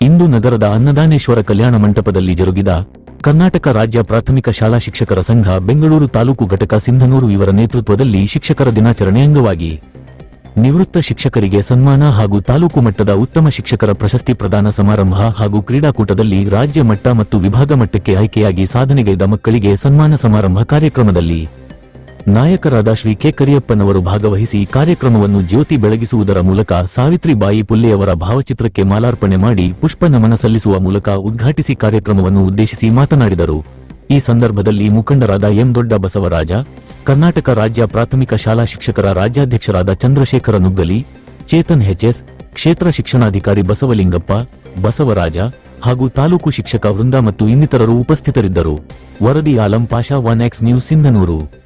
ಇಂದು ನಗರದ ಅನ್ನದಾನೇಶ್ವರ ಕಲ್ಯಾಣ ಮಂಟಪದಲ್ಲಿ ಜರುಗಿದ ಕರ್ನಾಟಕ ರಾಜ್ಯ ಪ್ರಾಥಮಿಕ ಶಾಲಾ ಶಿಕ್ಷಕರ ಸಂಘ ಬೆಂಗಳೂರು ತಾಲೂಕು ಘಟಕ ಸಿಂಧನೂರು ಇವರ ನೇತೃತ್ವದಲ್ಲಿ ಶಿಕ್ಷಕರ ದಿನಾಚರಣೆ ಅಂಗವಾಗಿ ನಿವೃತ್ತ ಶಿಕ್ಷಕರಿಗೆ ಸನ್ಮಾನ ಹಾಗೂ ತಾಲೂಕು ಮಟ್ಟದ ಉತ್ತಮ ಶಿಕ್ಷಕರ ಪ್ರಶಸ್ತಿ ಪ್ರದಾನ ಸಮಾರಂಭ ಹಾಗೂ ಕ್ರೀಡಾಕೂಟದಲ್ಲಿ ರಾಜ್ಯ ಮಟ್ಟ ಮತ್ತು ವಿಭಾಗ ಮಟ್ಟಕ್ಕೆ ಆಯ್ಕೆಯಾಗಿ ಸಾಧನೆಗೈದ ಮಕ್ಕಳಿಗೆ ಸನ್ಮಾನ ಸಮಾರಂಭ ಕಾರ್ಯಕ್ರಮದಲ್ಲಿ ನಾಯಕರಾದ ಶ್ರೀ ಕೆ ಕರಿಯಪ್ಪನವರು ಭಾಗವಹಿಸಿ ಕಾರ್ಯಕ್ರಮವನ್ನು ಜ್ಯೋತಿ ಬೆಳಗಿಸುವುದರ ಮೂಲಕ ಸಾವಿತ್ರಿಬಾಯಿ ಪುಲ್ಲೆಯವರ ಭಾವಚಿತ್ರಕ್ಕೆ ಮಾಲಾರ್ಪಣೆ ಮಾಡಿ ಪುಷ್ಪ ನಮನ ಸಲ್ಲಿಸುವ ಮೂಲಕ ಉದ್ಘಾಟಿಸಿ ಕಾರ್ಯಕ್ರಮವನ್ನು ಉದ್ದೇಶಿಸಿ ಮಾತನಾಡಿದರು. ಈ ಸಂದರ್ಭದಲ್ಲಿ ಮುಖಂಡರಾದ ಎಂ ದೊಡ್ಡ ಬಸವರಾಜ, ಕರ್ನಾಟಕ ರಾಜ್ಯ ಪ್ರಾಥಮಿಕ ಶಾಲಾ ಶಿಕ್ಷಕರ ರಾಜ್ಯಾಧ್ಯಕ್ಷರಾದ ಚಂದ್ರಶೇಖರ ನುಗ್ಗಲಿ, ಚೇತನ್ ಎಚ್ಎಸ್ ಕ್ಷೇತ್ರ ಶಿಕ್ಷಣಾಧಿಕಾರಿ ಬಸವಲಿಂಗಪ್ಪ, ಬಸವರಾಜ ಹಾಗೂ ತಾಲೂಕು ಶಿಕ್ಷಕ ವೃಂದ ಮತ್ತು ಇನ್ನಿತರರು ಉಪಸ್ಥಿತರಿದ್ದರು. ವರದಿ Alam Pasha one X news Sindhanur.